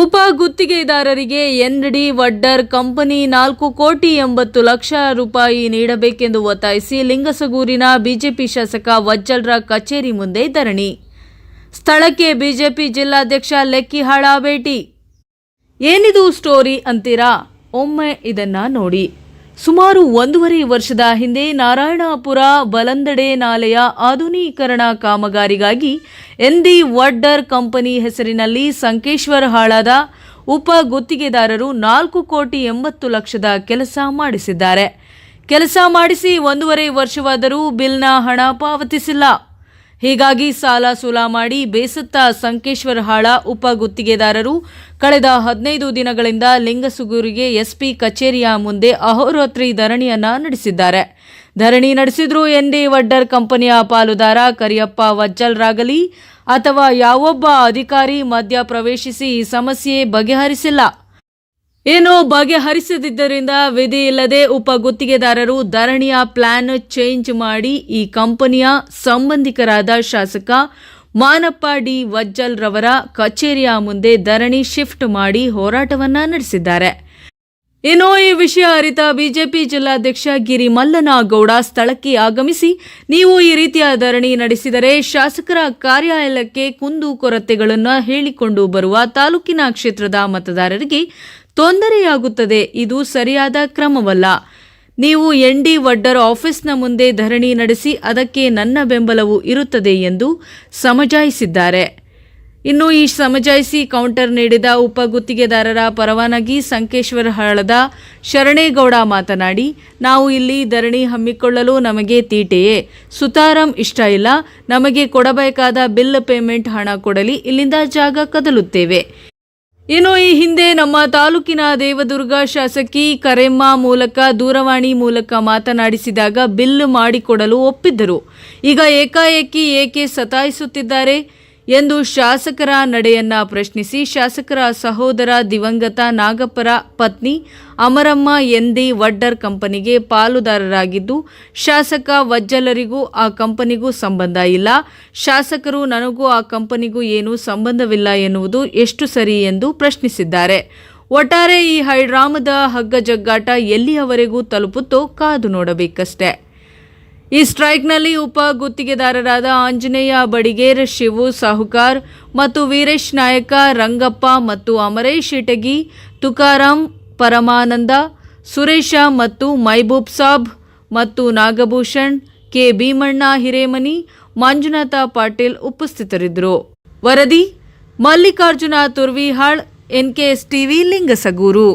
ಉಪ ಗುತ್ತಿಗೆದಾರರಿಗೆ ND Vaddar company ನಾಲ್ಕು ಕೋಟಿ ಎಂಬತ್ತು ಲಕ್ಷ ರೂಪಾಯಿ ನೀಡಬೇಕೆಂದು ಒತ್ತಾಯಿಸಿ ಲಿಂಗಸಗೂರಿನ ಬಿಜೆಪಿ ಶಾಸಕ ವಜ್ಜಲ್ರ ಕಚೇರಿ ಮುಂದೆ ಧರಣಿ. ಸ್ಥಳಕ್ಕೆ ಬಿಜೆಪಿ ಜಿಲ್ಲಾಧ್ಯಕ್ಷ ಲೆಕ್ಕಿಹಾಳ ಭೇಟಿ. ಏನಿದು ಸ್ಟೋರಿ ಅಂತೀರಾ? ಒಮ್ಮೆ ಇದನ್ನ ನೋಡಿ. ಸುಮಾರು ಒಂದೂವರೆ ವರ್ಷದ ಹಿಂದೆ ನಾರಾಯಣಪುರ ಬಲಂದಡೆ ನಾಲೆಯ ಆಧುನೀಕರಣ ಕಾಮಗಾರಿಗಾಗಿ ಎಂದಿ ವಡ್ಡರ್ ಕಂಪನಿ ಹೆಸರಿನಲ್ಲಿ ಸಂಕೇಶ್ವರ ಹಾಳಾದ ಉಪ ಗುತ್ತಿಗೆದಾರರು ನಾಲ್ಕು ಕೋಟಿ ಎಂಬತ್ತು ಲಕ್ಷದ ಕೆಲಸ ಮಾಡಿಸಿದ್ದಾರೆ. ಕೆಲಸ ಮಾಡಿಸಿ ಒಂದೂವರೆ ವರ್ಷವಾದರೂ ಬಿಲ್ನ ಹಣ ಪಾವತಿಸಿಲ್ಲ. ಹೀಗಾಗಿ ಸಾಲ ಸೂಲ ಮಾಡಿ ಬೇಸತ್ತ ಸಂಕೇಶ್ವರ ಹಾಳ ಉಪ ಗುತ್ತಿಗೆದಾರರು. ಕಳೆದ ಹದಿನೈದು ದಿನಗಳಿಂದ ಲಿಂಗಸುಗೂರಿಗೆ ಎಸ್ಪಿ ಕಚೇರಿಯ ಮುಂದೆ ಅಹೋರಾತ್ರಿ ಧರಣಿಯನ್ನ ನಡೆಸಿದ್ದಾರೆ. ಧರಣಿ ನಡೆಸಿದ್ರು ಎನ್ಡಿ ವಡ್ಡರ್ ಕಂಪನಿಯ ಪಾಲುದಾರ ಕರಿಯಪ್ಪ ವಜ್ಜಲ್ರಾಗಲಿ ಅಥವಾ ಯಾವೊಬ್ಬ ಅಧಿಕಾರಿ ಮಧ್ಯ ಪ್ರವೇಶಿಸಿ ಈ ಸಮಸ್ಯೆ ಬಗೆಹರಿಸಿಲ್ಲ. ಏನೋ ಬಗೆಹರಿಸದಿದ್ದರಿಂದ ವಿಧಿ ಇಲ್ಲದೆ ಉಪ ಗುತ್ತಿಗೆದಾರರು ಧರಣಿಯ ಪ್ಲಾನ್ ಚೇಂಜ್ ಮಾಡಿ ಈ ಕಂಪನಿಯ ಸಂಬಂಧಿಕರಾದ ಶಾಸಕ ಮಾನಪ್ಪ ಡಿ ವಜ್ಜಲ್ ರವರ ಕಚೇರಿಯ ಮುಂದೆ ಧರಣಿ ಶಿಫ್ಟ್ ಮಾಡಿ ಹೋರಾಟವನ್ನ ನಡೆಸಿದ್ದಾರೆ. ಇನ್ನು ಈ ವಿಷಯ ಅರಿತ ಬಿಜೆಪಿ ಜಿಲ್ಲಾಧ್ಯಕ್ಷ ಗಿರಿ ಮಲ್ಲನಗೌಡ ಸ್ಥಳಕ್ಕೆ ಆಗಮಿಸಿ ನೀವು ಈ ರೀತಿಯ ಧರಣಿ ನಡೆಸಿದರೆ ಶಾಸಕರ ಕಾರ್ಯಾಲಯಕ್ಕೆ ಕುಂದು ಕೊರತೆಗಳನ್ನು ಹೇಳಿಕೊಂಡು ಬರುವ ತಾಲೂಕಿನ ಕ್ಷೇತ್ರದ ಮತದಾರರಿಗೆ ತೊಂದರೆಯಾಗುತ್ತದೆ. ಇದು ಸರಿಯಾದ ಕ್ರಮವಲ್ಲ. ನೀವು ಎನ್ ಡಿ ವಡ್ಡರ್ ಆಫೀಸ್ನ ಮುಂದೆ ಧರಣಿ ನಡೆಸಿ ಅದಕ್ಕೆ ನನ್ನ ಬೆಂಬಲವು ಇರುತ್ತದೆ ಎಂದು ಸಮಜಾಯಿಸಿದ್ದಾರೆ. ಇನ್ನು ಈ ಸಮಜಾಯಿಸಿ ಕೌಂಟರ್ ನೀಡಿದ ಉಪ ಗುತ್ತಿಗೆದಾರರ ಪರವಾನಗಿ ಸಂಕೇಶ್ವರ ಹಳದ ಶರಣೇಗೌಡ ಮಾತನಾಡಿ, ನಾವು ಇಲ್ಲಿ ಧರಣಿ ಹಮ್ಮಿಕೊಳ್ಳಲು ನಮಗೆ ತೀಟೆಯೇ. ಸುತಾರಾಂ ಇಷ್ಟ ಇಲ್ಲ. ನಮಗೆ ಕೊಡಬೇಕಾದ ಬಿಲ್ ಪೇಮೆಂಟ್ ಹಣ ಕೊಡಲಿ. ಇಲ್ಲಿಂದ ಜಾಗ ಕದಲುತ್ತೇವೆ. ಇನ್ನು ಈ ಹಿಂದೆ ನಮ್ಮ ತಾಲೂಕಿನ ದೇವದುರ್ಗ ಶಾಸಕಿ ಕರೆಮ್ಮ ಮೂಲಕ, ದೂರವಾಣಿ ಮೂಲಕ ಮಾತನಾಡಿಸಿದಾಗ ಬಿಲ್ ಮಾಡಿಕೊಡಲು ಒಪ್ಪಿದ್ದರು. ಈಗ ಏಕಾಏಕಿ ಏಕೆ ಸತಾಯಿಸುತ್ತಿದ್ದಾರೆ? ಎಂದು ಶಾಸಕರ ನಡೆಯನ್ನ ಪ್ರಶ್ನಿಸಿ ಶಾಸಕರ ಸಹೋದರ ದಿವಂಗತ ನಾಗಪ್ಪರ ಪತ್ನಿ ಅಮರಮ್ಮ ಎಂದಿ ವಡ್ಡರ್ ಕಂಪನಿಗೆ ಪಾಲುದಾರರಾಗಿದ್ದು, ಶಾಸಕ ವಜ್ಜಲರಿಗೂ ಆ ಕಂಪನಿಗೂ ಸಂಬಂಧ ಇಲ್ಲ. ಶಾಸಕರು, ನನಗೂ ಆ ಕಂಪನಿಗೂ ಏನೂ ಸಂಬಂಧವಿಲ್ಲ ಎನ್ನುವುದು ಎಷ್ಟು ಸರಿ ಎಂದು ಪ್ರಶ್ನಿಸಿದ್ದಾರೆ. ಒಟ್ಟಾರೆ ಈ ಹೈಡ್ರಾಮದ ಹಗ್ಗ ಜಗ್ಗಾಟ ಎಲ್ಲಿಯವರೆಗೂ ತಲುಪುತ್ತೋ ಕಾದು ನೋಡಬೇಕಷ್ಟೆ. ಈ ಸ್ಟ್ರೈಕ್ನಲ್ಲಿ ಉಪ ಗುತ್ತಿಗೆದಾರರಾದ ಆಂಜನೇಯ ಬಡಿಗೇರ್, ಶಿವು ಸಾಹುಕಾರ್ ಮತ್ತು ವೀರೇಶ್ ನಾಯಕ ರಂಗಪ್ಪ ಮತ್ತು ಅಮರೇಶ್ ಇಟಗಿ, ತುಕಾರಾಂ ಪರಮಾನಂದ, ಸುರೇಶ ಮತ್ತು ಮೈಬೂಬ್ ಸಾಬ್ ಮತ್ತು ನಾಗಭೂಷಣ್, ಕೆ ಭೀಮಣ್ಣ ಹಿರೇಮನಿ, ಮಂಜುನಾಥ ಪಾಟೀಲ್ ಉಪಸ್ಥಿತರಿದ್ದರು. ವರದಿ, ಮಲ್ಲಿಕಾರ್ಜುನ ತುರ್ವಿಹಾಳ್ ಎನ್ಕೆಎಸ್ ಟಿವಿ ಲಿಂಗಸಗೂರು.